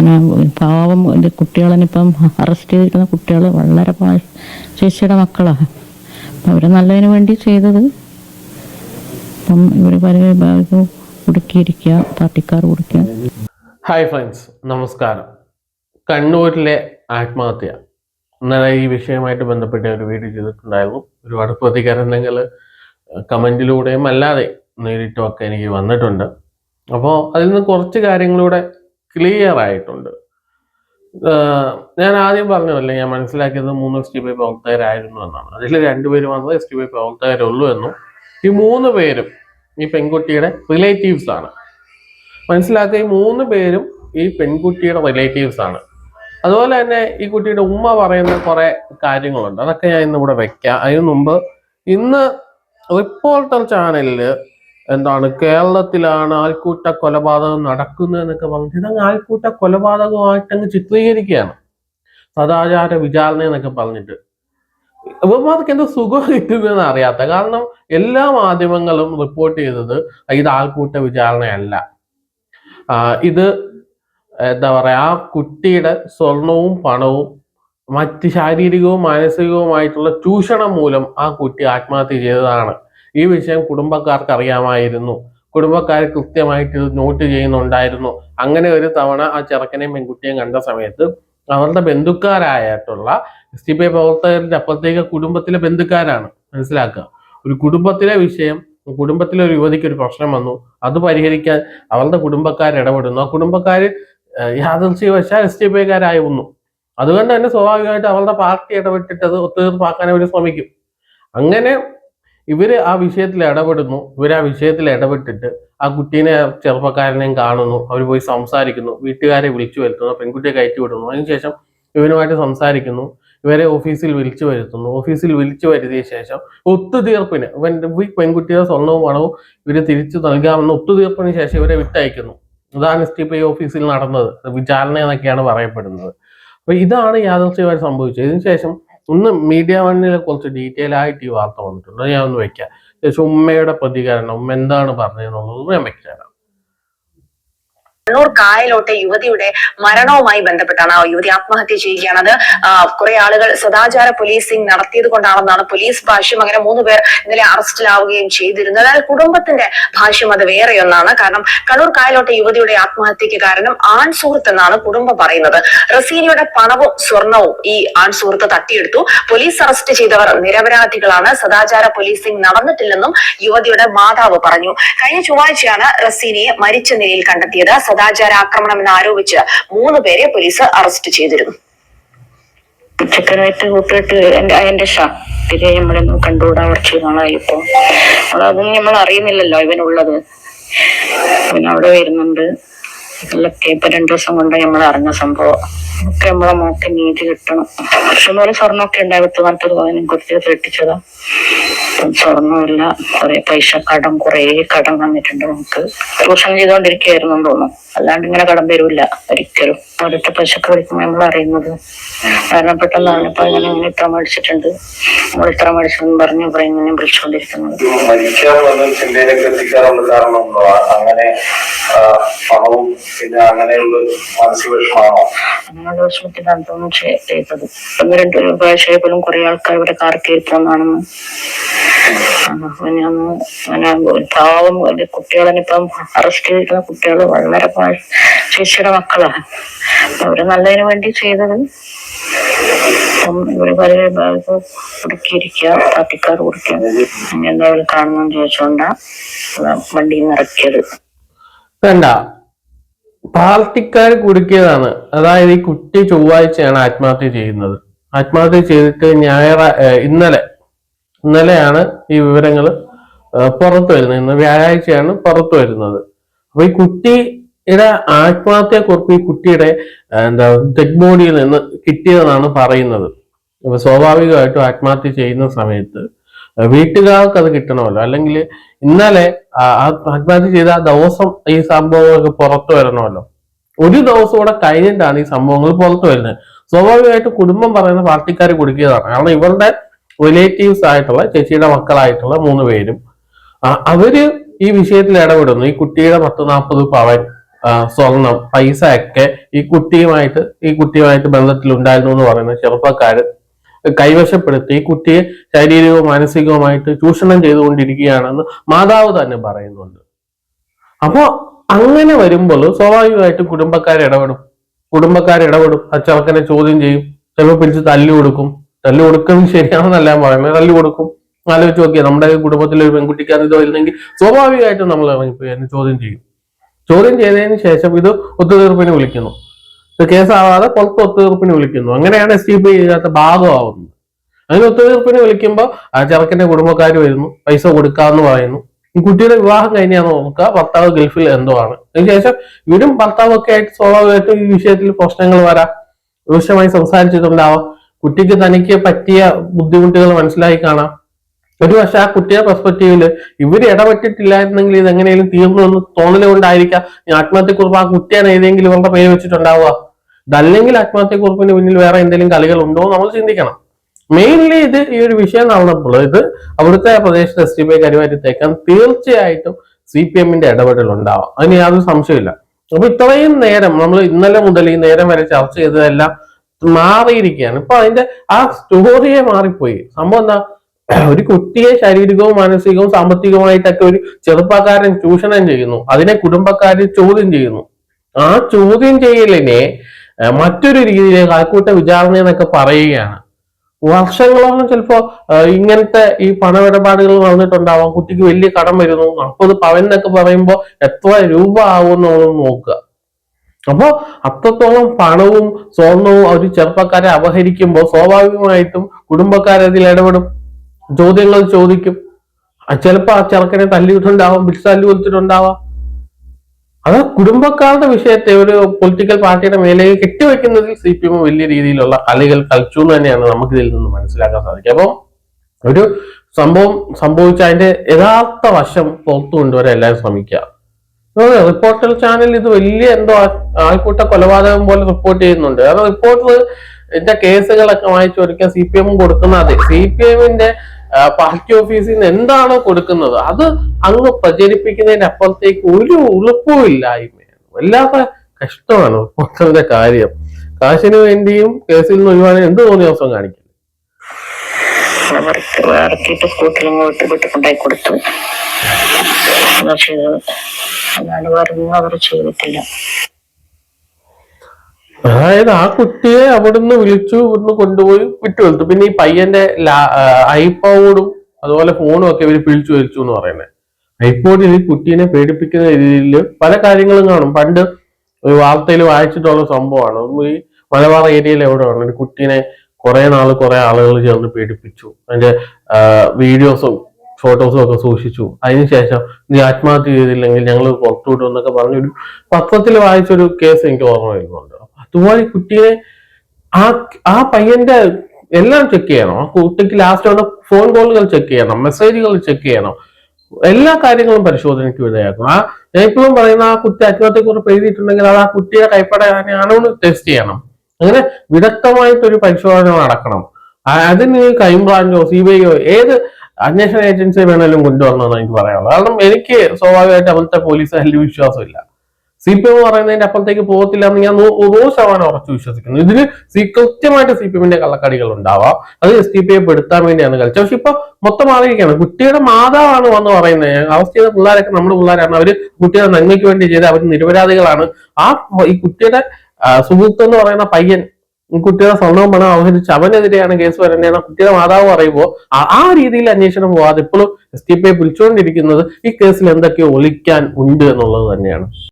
അങ്ങനെ പാവം ഇത് കുട്ടികളെന്നിപ്പം അറസ്റ്റ് ചെയ്തിരിക്കുന്ന കുട്ടികൾ വളരെ ചേച്ചിയുടെ മക്കളാണ്. അപ്പം അവർ നല്ലതിന് വേണ്ടി ചെയ്തത്. അപ്പം ഇവർ പല കുടുക്കിയിരിക്കുക പാർട്ടിക്കാർ കുടിക്കുക. ഹായ് ഫ്രണ്ട്സ് നമസ്കാരം. കണ്ണൂരിലെ ആത്മഹത്യ. ഇന്നലെ ഈ വിഷയമായിട്ട് ബന്ധപ്പെട്ട് ഒരു വീഡിയോ ചെയ്തിട്ടുണ്ടായിരുന്നു. ഒരുപാട് പ്രതികരണങ്ങൾ കമന്റിലൂടെയും അല്ലാതെ നേരിട്ടും ഒക്കെ എനിക്ക് വന്നിട്ടുണ്ട്. അപ്പോൾ അതിൽ നിന്ന് കുറച്ച് കാര്യങ്ങളൂടെ ക്ലിയർ ആയിട്ടുണ്ട്. ഞാൻ ആദ്യം പറഞ്ഞതല്ലേ ഞാൻ മനസ്സിലാക്കിയത് മൂന്ന് എസ് ടി പി പ്രവർത്തകരായിരുന്നു എന്നാണ്. അതിൽ രണ്ടുപേര് മാത്രമേ എസ് ടി പി പ്രവർത്തകരുള്ളൂ എന്നും ഈ മൂന്ന് പേരും ഈ പെൺകുട്ടിയുടെ റിലേറ്റീവ്സ് ആണ്. മനസ്സിലാക്കുക ഈ മൂന്ന് പേരും ഈ പെൺകുട്ടിയുടെ റിലേറ്റീവ്സ് ആണ്. അതുപോലെ തന്നെ ഈ കുട്ടിയുടെ ഉമ്മ പറയുന്ന കുറെ കാര്യങ്ങളുണ്ട്. അതൊക്കെ ഞാൻ ഇന്ന് ഇവിടെ വെക്കാം. അതിനു മുമ്പ് ഇന്ന് റിപ്പോർട്ടർ ചാനലിൽ എന്താണ് കേരളത്തിലാണ് ആൾക്കൂട്ട കൊലപാതകം നടക്കുന്നതെന്നൊക്കെ പറഞ്ഞിട്ട് ഇതങ്ങ് ആൾക്കൂട്ട കൊലപാതകമായിട്ട് അങ്ങ് ചിത്രീകരിക്കുകയാണ്. സദാചാര വിചാരണ എന്നൊക്കെ പറഞ്ഞിട്ട്. ഇവന്മാർക്ക് എന്താ സുഖം കിട്ടുന്നതെന്ന് അറിയാത്ത കാരണം എല്ലാ മാധ്യമങ്ങളും റിപ്പോർട്ട് ചെയ്തത് ഇത് ആൾക്കൂട്ട വിചാരണയല്ല. ഇത് എന്താ പറയാ ആ കുട്ടിയുടെ സ്വർണവും പണവും മറ്റ് ശാരീരികവും മാനസികവുമായിട്ടുള്ള ചൂഷണം മൂലം ആ കുട്ടി ആത്മഹത്യ ചെയ്തതാണ്. ഈ വിഷയം കുടുംബക്കാർക്ക് അറിയാമായിരുന്നു. കുടുംബക്കാർ കൃത്യമായിട്ട് ഇത് നോട്ട് ചെയ്യുന്നുണ്ടായിരുന്നു. അങ്ങനെ ഒരു തവണ ആ ചെറുക്കനെയും പെൺകുട്ടിയെയും കണ്ട സമയത്ത് അവരുടെ ബന്ധുക്കാരായിട്ടുള്ള എസ് ടി പി പ്രവർത്തകരുടെ അപ്പുറത്തേക്ക് കുടുംബത്തിലെ ബന്ധുക്കാരാണ്. മനസ്സിലാക്കുക? ഒരു കുടുംബത്തിലെ വിഷയം കുടുംബത്തിലെ ഒരു യുവതിക്ക് ഒരു പ്രശ്നം വന്നു. അത് പരിഹരിക്കാൻ അവരുടെ കുടുംബക്കാർ ഇടപെടുന്നു. ആ കുടുംബക്കാർ യാദൃശ്യവശാൽ എസ് ടി പി കാരായിരുന്നു അതുകൊണ്ട് തന്നെ സ്വാഭാവികമായിട്ട് അവരുടെ പാർട്ടി ഇടപെട്ടിട്ട് അത് ഒത്തുതീർപ്പാക്കാൻ അവർ ശ്രമിക്കും. അങ്ങനെ ഇവർ ആ വിഷയത്തിൽ ഇടപെടുന്നു. ഇവർ ആ വിഷയത്തിൽ ഇടപെട്ടിട്ട് ആ കുട്ടീനെ ചെറുപ്പക്കാരനെയും കാണുന്നു. അവർ പോയി സംസാരിക്കുന്നു. വീട്ടുകാരെ വിളിച്ചു വരുത്തുന്നു. പെൺകുട്ടിയെ കയറ്റി വിടുന്നു. അതിനുശേഷം ഇവനുമായിട്ട് സംസാരിക്കുന്നു. ഇവരെ ഓഫീസിൽ വിളിച്ചു വരുത്തുന്നു. ഓഫീസിൽ വിളിച്ചു വരുത്തിയ ശേഷം ഒത്തുതീർപ്പിന് ഇവൻ ഈ പെൺകുട്ടിയുടെ സ്വർണവും പണവും ഇവരെ തിരിച്ചു നൽകാമെന്ന് ഒത്തുതീർപ്പിന് ശേഷം ഇവരെ വിട്ടയക്കുന്നു. അതാണ് എസ് ടി പി ഓഫീസിൽ നടന്നത്. വിചാരണ എന്നൊക്കെയാണ് പറയപ്പെടുന്നത്. അപ്പൊ ഇതാണ് യാദൃശ്യമായി സംഭവിച്ചത്. ഇതിനുശേഷം ഒന്ന് മീഡിയ വണ്ണിൽ കുറച്ച് ഡീറ്റെയിൽ ആയിട്ട് ഈ വാർത്ത വന്നിട്ടുണ്ട്. ഞാൻ ഒന്ന് വെക്കാം. ഉമ്മയുടെ പ്രതികരണം. ഉമ്മ എന്താണ് പറഞ്ഞതെന്നുള്ളത് ഞാൻ വെക്കാം. കണ്ണൂർ കായലോട്ടെ യുവതിയുടെ മരണവുമായി ബന്ധപ്പെട്ടാണ് ആ യുവതി ആത്മഹത്യ ചെയ്യുകയാണ് അത് കുറെ ആളുകൾ സദാചാര പോലീസിംഗ് നടത്തിയത് കൊണ്ടാണെന്നാണ് പോലീസ് ഭാഷ്യം. അങ്ങനെ മൂന്ന് പേർ ഇന്നലെ അറസ്റ്റിലാവുകയും ചെയ്തിരുന്നത്. എന്നാൽ കുടുംബത്തിന്റെ ഭാഷ്യം അത് വേറെയൊന്നാണ്. കാരണം കണ്ണൂർ കായലോട്ടെ യുവതിയുടെ ആത്മഹത്യക്ക് കാരണം ആൺ സുഹൃത്ത് എന്നാണ് കുടുംബം പറയുന്നത്. റസീനയുടെ പണവും സ്വർണവും ഈ ആൺ സുഹൃത്ത് തട്ടിയെടുത്തു. പോലീസ് അറസ്റ്റ് ചെയ്തവർ നിരപരാധികളാണ്. സദാചാര പോലീസിംഗ് നടന്നിട്ടില്ലെന്നും യുവതിയുടെ മാതാവ് പറഞ്ഞു. കഴിഞ്ഞ ചൊവ്വാഴ്ചയാണ് റസീനയെ മരിച്ച നിലയിൽ കണ്ടെത്തിയത്. സദാചാര ആക്രമണം എന്ന് ആരോപിച്ച് മൂന്ന് പേരെ പോലീസ് അറസ്റ്റ് ചെയ്തിരുന്നു. ഉച്ചക്കനായിട്ട് കൂട്ടിട്ട് എന്റെ എന്റെ ഇതിനെ നമ്മളൊന്നും കണ്ടുകൂടാൻ കുറച്ച് നാളായി ഇപ്പൊ. അതൊന്നും നമ്മൾ അറിയുന്നില്ലല്ലോ ഇവനുള്ളത്. ഇവൻ അവിടെ വരുന്നുണ്ട്. ഇപ്പൊ രണ്ടു ദിവസം കൊണ്ട് നമ്മൾ അറിഞ്ഞ സംഭവം. ഒക്കെ നമ്മളെ മോക്ക് നീതി കിട്ടണം. പക്ഷെ പോലെ സ്വർണമൊക്കെ ഉണ്ടായി. പത്ത് നാൽപ്പത് പതിനും കെട്ടിച്ചതാ ഇപ്പം സ്വർണമില്ല. കുറെ പൈസ കടം കുറെ കടം വന്നിട്ടുണ്ട് നമുക്ക് ചൂഷണം ചെയ്തോണ്ടിരിക്കുന്നു തോന്നുന്നു. അല്ലാണ്ട് ഇങ്ങനെ കടം വരൂല ഒരിക്കലും. ഓരോരുത്തർ പശുക്കൾ വിളിക്കുമ്പോൾ നമ്മൾ അറിയുന്നത്. കാരണം പെട്ടെന്നാണ് ഇപ്പൊ ഇങ്ങനെ ഇങ്ങനെ ഇത്ര മേടിച്ചിട്ടുണ്ട്. നമ്മൾ ഇത്ര മേടിച്ചെന്ന് പറഞ്ഞ് ഇവിടെ ഇങ്ങനെ വിളിച്ചുകൊണ്ടിരിക്കുന്നത്? അങ്ങനെ ആ, പണവും പിന്നെ അങ്ങനെയുള്ള മാനസിക വിഷമാണോ? അങ്ങനെയുള്ള വിഷമത്തിലാണ് തോന്നുന്നു ചെയ്തത്. ഒന്ന് രണ്ട് പ്രാവശ്യം പോലും കുറെ ആൾക്കാർ ഇവിടെ കാർ കയറി പോന്നാണെന്ന് ഞാൻ അങ്ങനെ പാവം കുട്ടികളെ ഇപ്പം അറസ്റ്റ് ചെയ്തിരിക്കുന്ന കുട്ടികൾ വളരെ ചേച്ചിയുടെ മക്കളാണ്. അവർ നല്ലതിനു വേണ്ടി ചെയ്തത്. ഇവർ പല കുടുക്കിയിരിക്കുക പാർട്ടിക്കാർ കുടിക്കുക എന്തായാലും കാണുന്നു ചോദിച്ചോണ്ടാ വണ്ടിയിൽ നിന്ന് ഇറക്കിയത്. വേണ്ട. പാർട്ടിക്കാർ കുടുക്കിയതാണ്. അതായത് ഈ കുട്ടി ചൊവ്വാഴ്ചയാണ് ആത്മഹത്യ ചെയ്യുന്നത്. ആത്മഹത്യ ചെയ്തിട്ട് ഞായറ ഇന്നലെ ഇന്നലെയാണ് ഈ വിവരങ്ങൾ പുറത്തു വരുന്നത്. ഇന്ന് വ്യാഴാഴ്ചയാണ് പുറത്തു വരുന്നത്. അപ്പൊ ഈ കുട്ടിയുടെ ആത്മഹത്യക്കുറിപ്പ് ഈ കുട്ടിയുടെ എന്താ ഡെഡ് ബോഡിയിൽ നിന്ന് കിട്ടിയതെന്നാണ് പറയുന്നത്. അപ്പൊ സ്വാഭാവികമായിട്ടും ആത്മഹത്യ ചെയ്യുന്ന സമയത്ത് വീട്ടുകാർക്ക് അത് കിട്ടണമല്ലോ. അല്ലെങ്കിൽ ഇന്നലെ ആത്മഹത്യ ചെയ്ത ആ ദിവസം ഈ സംഭവങ്ങളൊക്കെ പുറത്തു വരണമല്ലോ ഒരു ദിവസം കൂടെ കഴിഞ്ഞിട്ടാണ് ഈ സംഭവങ്ങൾ പുറത്തു വരുന്നത്. സ്വാഭാവികമായിട്ട് കുടുംബം പറയുന്ന പാർട്ടിക്കാർ കുടുക്കിയതാണ് കാരണം ഇവരുടെ റിലേറ്റീവ്സ് ആയിട്ടുള്ള ചേച്ചിയുടെ മക്കളായിട്ടുള്ള മൂന്ന് പേരും അവർ ഈ വിഷയത്തിൽ ഇടപെടുന്നു. ഈ കുട്ടിയുടെ പത്ത് നാൽപ്പത് പവൻ സ്വർണം പൈസ ഒക്കെ ഈ കുട്ടിയുമായിട്ട് ഈ കുട്ടിയുമായിട്ട് ബന്ധത്തിലുണ്ടായിരുന്നു എന്ന് പറയുന്ന ചെറുപ്പക്കാര് കൈവശപ്പെടുത്തി ഈ കുട്ടിയെ ശാരീരികവും മാനസികവുമായിട്ട് ചൂഷണം ചെയ്തുകൊണ്ടിരിക്കുകയാണെന്ന് മാതാവ് തന്നെ പറയുന്നുണ്ട്. അപ്പോ അങ്ങനെ വരുമ്പോൾ സ്വാഭാവികമായിട്ട് കുടുംബക്കാർ ഇടപെടും. കുടുംബക്കാർ ഇടപെടും. ആ ചെറുക്കനെ ചോദ്യം ചെയ്യും. ചിലപ്പോൾ പിടിച്ച് തല്ലു കൊടുക്കും. തല്ലു കൊടുക്കുന്നത് ശരിയാണെന്നല്ല പറയുന്നത്. തല്ലു കൊടുക്കും. ആലോചിച്ച് നോക്കിയാൽ നമ്മുടെ കുടുംബത്തിലെ ഒരു പെൺകുട്ടിക്ക് അത് ഇത് വരുന്നെങ്കിൽ സ്വാഭാവികമായിട്ടും നമ്മൾ ഇറങ്ങിപ്പോയി എന്നെ ചോദ്യം ചെയ്യും. ചോദ്യം ചെയ്തതിന് ശേഷം ഇത് ഒത്തുതീർപ്പിന് വിളിക്കുന്നു. ഇത് കേസാവാതെ പുറത്ത് ഒത്തുതീർപ്പിന് വിളിക്കുന്നു. അങ്ങനെയാണ് എസ് ടി പി ഇതിനകത്ത് ഭാഗമാവുന്നത് അങ്ങനെ ഒത്തുതീർപ്പിന് വിളിക്കുമ്പോൾ ആ ചെറുക്കന്റെ കുടുംബക്കാർ വരുന്നു പൈസ കൊടുക്കാമെന്ന് പറയുന്നു. ഈ കുട്ടിയുടെ വിവാഹം കഴിഞ്ഞാന്ന് നോക്കുക ഭർത്താവ് ഗൾഫിൽ എന്തോ ആണ് അതിനുശേഷം ഇവരും ഭർത്താവും ഒക്കെ ആയിട്ട് സ്വാഭാവികമായിട്ടും ഈ വിഷയത്തിൽ പ്രശ്നങ്ങൾ വരാം. രൂക്ഷമായി സംസാരിച്ചിട്ടുണ്ടാവാം. കുട്ടിക്ക് തനിക്ക് പറ്റിയ ബുദ്ധിമുട്ടുകൾ മനസ്സിലായി കാണാം. ഒരു പക്ഷെ ആ കുട്ടിയുടെ പെർസ്പെക്റ്റീവിൽ ഇവർ ഇടപെട്ടിട്ടില്ലായിരുന്നെങ്കിൽ ഇത് എങ്ങനെയും തീർന്നു എന്ന് തോന്നലുകൊണ്ടായിരിക്കാം ഈ ആത്മഹത്യക്കുറിപ്പ് ആ കുട്ടിയാണ് ഏതെങ്കിലും ഇവരുടെ പേര് വെച്ചിട്ടുണ്ടാവുക. ഇതല്ലെങ്കിൽ ആത്മഹത്യക്കുറിപ്പിന് പിന്നിൽ വേറെ എന്തെങ്കിലും കളികൾ ഉണ്ടോ നമ്മൾ ചിന്തിക്കണം. മെയിൻലി ഇത് ഈ ഒരു വിഷയം നടന്നപ്പോൾ ഇത് അവിടുത്തെ പ്രദേശത്ത് എസ് ടി പി കരുവാറ്റത്തേക്കാൻ തീർച്ചയായിട്ടും സി പി എമ്മിന്റെ ഇടപെടൽ ഉണ്ടാവാം അതിന് യാതൊരു സംശയമില്ല അപ്പൊ ഇത്രയും നേരം നമ്മൾ ഇന്നലെ മുതൽ ഈ നേരം വരെ ചർച്ച ചെയ്തതെല്ലാം മാറിയിരിക്കുകയാണ്. ഇപ്പൊ അതിന്റെ ആ സ്റ്റോറിയെ മാറിപ്പോയി. സംഭവം എന്താ? ഒരു കുട്ടിയെ ശാരീരികവും മാനസികവും സാമ്പത്തികവുമായിട്ടൊക്കെ ഒരു ചെറുപ്പക്കാരൻ ചൂഷണം ചെയ്യുന്നു അതിനെ കുടുംബക്കാർ ചോദ്യം ചെയ്യുന്നു. ആ ചോദ്യം ചെയ്യലിനെ മറ്റൊരു രീതിയിൽ കാൽക്കൂട്ട വിചാരണ എന്നൊക്കെ പറയുകയാണ്. വർഷങ്ങളോളം ചിലപ്പോ ഇങ്ങനത്തെ ഈ പണമിടപാടുകൾ നടന്നിട്ടുണ്ടാവാം കുട്ടിക്ക് വലിയ കടം വരുന്നു നാൽപ്പത് പവൻ എന്നൊക്കെ പറയുമ്പോൾ എത്ര രൂപ ആവുമെന്നുള്ളത് നോക്കുക. അപ്പോ അത്രത്തോളം പണവും സ്വർണവും ഒരു ചെറുപ്പക്കാരെ അപഹരിക്കുമ്പോൾ സ്വാഭാവികമായിട്ടും കുടുംബക്കാരതിൽ ഇടപെടും. ചോദ്യങ്ങൾ ചോദിക്കും. ചിലപ്പോ ആ ചെറുക്കനെ തല്ലിയിട്ടുണ്ടാവാം പിടിച്ച് തല്ലി കൊടുത്തിട്ടുണ്ടാവാം അത് കുടുംബക്കാരുടെ വിഷയത്തെ ഒരു പൊളിറ്റിക്കൽ പാർട്ടിയുടെ മേലേ കെട്ടിവെക്കുന്നതിൽ സി പി എം വലിയ രീതിയിലുള്ള കളികൾ കളിച്ചു എന്ന് തന്നെയാണ് നമുക്ക് ഇതിൽ നിന്ന് മനസ്സിലാക്കാൻ സാധിക്കുക. അപ്പം ഒരു സംഭവം സംഭവിച്ച അതിന്റെ യഥാർത്ഥ വശം പുറത്തു കൊണ്ടുവരാൻ എല്ലാവരും ശ്രമിക്കുക. റിപ്പോർട്ടർ ചാനൽ ഇത് വലിയ എന്തോ ആൾക്കൂട്ട കൊലപാതകം പോലെ റിപ്പോർട്ട് ചെയ്യുന്നുണ്ട്. കാരണം റിപ്പോർട്ടർ ഇതിന്റെ കേസുകളൊക്കെ വായിച്ചു ഒരിക്കൽ സി പി എം കൊടുക്കുന്ന അതെ. സി പി എമ്മിന്റെ പാർട്ടി ഓഫീസിൽ നിന്ന് എന്താണോ കൊടുക്കുന്നത് അത് അങ്ങ് പ്രചരിപ്പിക്കുന്നതിന്റെ അപ്പുറത്തേക്ക് ഒരു ഉളുപ്പും ഇല്ലായ്മയാണ്. വല്ലാത്ത കഷ്ടമാണ് റിപ്പോർട്ടറിന്റെ കാര്യം. കാശിന് വേണ്ടിയും കേസിൽ നിന്ന് ഒഴിവാണ് എന്ത് തോന്നിയ ദിവസം കാണിക്കും അവർക്ക് ഇറക്കിയിട്ട് കൊണ്ടായി കൊടുത്തു. അതായത് ആ കുട്ടിയെ അവിടുന്ന് വിളിച്ചു ഇവിടുന്ന് കൊണ്ടുപോയി വിട്ടുകൊടുത്തു പിന്നെ ഈ പയ്യന്റെ ഐപോഡും അതുപോലെ ഫോണും ഒക്കെ ഇവർ പിടിച്ചു വലിച്ചു എന്ന് പറയുന്നത് ഐപോഡിൽ കുട്ടീനെ പേടിപ്പിക്കുന്ന രീതിയിൽ പല കാര്യങ്ങളും കാണും. പണ്ട് ഒരു വാർത്തയിൽ വായിച്ചിട്ടുള്ള സംഭവമാണ്. ഈ മലബാർ ഏരിയയിൽ എവിടെ എവിടെയാണ് ഒരു കുട്ടീനെ കുറെ നാൾ കുറെ ആളുകൾ ചേർന്ന് പേടിപ്പിച്ചു. അതിന്റെ വീഡിയോസും ഫോട്ടോസും ഒക്കെ സൂക്ഷിച്ചു. അതിനുശേഷം നീ ആത്മഹത്യ ചെയ്തില്ലെങ്കിൽ ഞങ്ങൾ പുറത്തുവിടും എന്നൊക്കെ പറഞ്ഞൊരു പത്രത്തിൽ വായിച്ചൊരു കേസ് എനിക്ക് ഓർമ്മ വരുന്നുണ്ട്. അതുപോലെ കുട്ടിയെ ആ ആ പയ്യന്റെ എല്ലാം ചെക്ക് ചെയ്യണം. ആ കുട്ടിക്ക് ലാസ്റ്റ് വന്ന ഫോൺ കോളുകൾ ചെക്ക് ചെയ്യണം. മെസ്സേജുകൾ ചെക്ക് ചെയ്യണം. എല്ലാ കാര്യങ്ങളും പരിശോധനയ്ക്ക് വിധേയമാക്കണം. ആ ഇപ്പോഴും പറയുന്ന ആ കുട്ടി ആത്മഹത്യക്കുറിപ്പ് എഴുതിയിട്ടുണ്ടെങ്കിൽ അത് ആ കുട്ടിയെ കൈപ്പട ആണോ ടെസ്റ്റ് ചെയ്യണം. അങ്ങനെ വിദഗ്ധമായിട്ടൊരു പരിശോധന നടക്കണം. അതിന് ക്രൈംബ്രാഞ്ചോ സി ബി ഐയോ ഏത് അന്വേഷണ ഏജൻസി വേണേലും കൊണ്ടുവരണമെന്ന് എനിക്ക് പറയാനുള്ളത്. കാരണം എനിക്ക് സ്വാഭാവികമായിട്ട് അവിടുത്തെ പോലീസ് വലിയ വിശ്വാസമില്ല. സി പി എം പറയുന്നതിന്റെ അപ്പുറത്തേക്ക് പോകത്തില്ല എന്ന് ഞാൻ നൂറ് ശതമാനം ഉറച്ചു വിശ്വസിക്കുന്നു. ഇതിൽ കൃത്യമായിട്ട് സി പി എമ്മിന്റെ കള്ളക്കടികൾ ഉണ്ടാവാം. അത് എസ് ടി പി ഐ പെടുത്താൻ വേണ്ടിയാണ് കളിച്ചത്. പക്ഷെ ഇപ്പൊ മൊത്തം മാറിയിരിക്കുകയാണ് കുട്ടിയുടെ മാതാവാണ് വന്ന് പറയുന്നത്. അറസ്റ്റ് ചെയ്ത പിള്ളേരൊക്കെ നമ്മുടെ പിള്ളേരാണ്. അവർ കുട്ടിയുടെ നന്മയ്ക്ക് വേണ്ടി ചെയ്ത് അവർ നിരപരാധികളാണ്. ആ ഈ കുട്ടിയുടെ സുഹൃത്ത് എന്ന് പറയുന്ന പയ്യൻ കുട്ടിയുടെ സ്വർണവും പണം അവഹരിച്ച് അവനെതിരെയാണ് കേസ് വരേണ്ടത് കുട്ടിയുടെ മാതാവ് പറയുമ്പോൾ ആ- ആ രീതിയിൽ അന്വേഷണം പോവാതെ ഇപ്പോഴും എസ് ടി പി ഐ വിളിച്ചുകൊണ്ടിരിക്കുന്നത് ഈ കേസിൽ എന്തൊക്കെ ഒളിക്കാൻ ഉണ്ട് എന്നുള്ളത് തന്നെയാണ്.